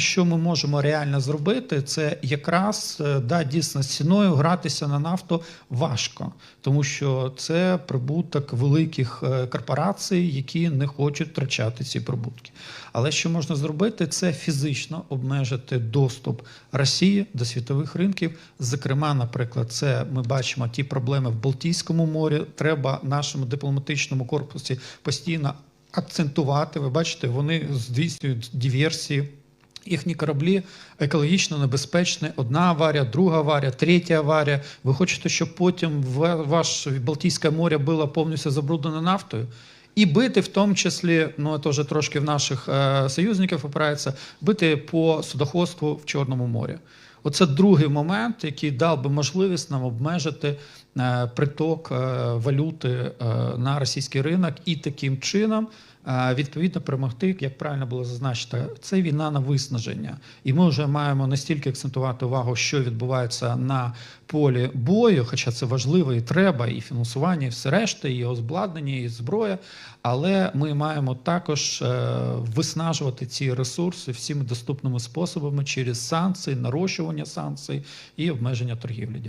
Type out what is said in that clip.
Що ми можемо реально зробити, це якраз е, да, дійсно з ціною гратися на нафту важко, тому що це прибуток великих е, корпорацій, які не хочуть втрачати ці прибутки. Але що можна зробити, це фізично обмежити доступ Росії до світових ринків. Зокрема, наприклад, це ми бачимо ті проблеми в Балтійському морі. Треба нашому дипломатичному корпусі постійно акцентувати. Ви бачите, вони здійснюють диверсії. Їхні кораблі екологічно небезпечні. Одна аварія, друга аварія, третя аварія. Ви хочете, щоб потім ваше Балтійське море було повністю забруднене нафтою? І бити в тому числі, ну це вже трошки в наших е, союзників опирається, бити по судоходству в Чорному морі. Оце другий момент, який дав би можливість нам обмежити е, приток е, валюти е, на російський ринок і таким чином відповідно перемогти, як правильно було зазначено, це війна на виснаження. І ми вже маємо настільки акцентувати увагу, що відбувається на полі бою, хоча це важливо і треба, і фінансування, і все решта, і озбладнання, і зброя. Але ми маємо також виснажувати ці ресурси всіми доступними способами через санкції, нарощування санкцій і обмеження торгівлі. Дякую.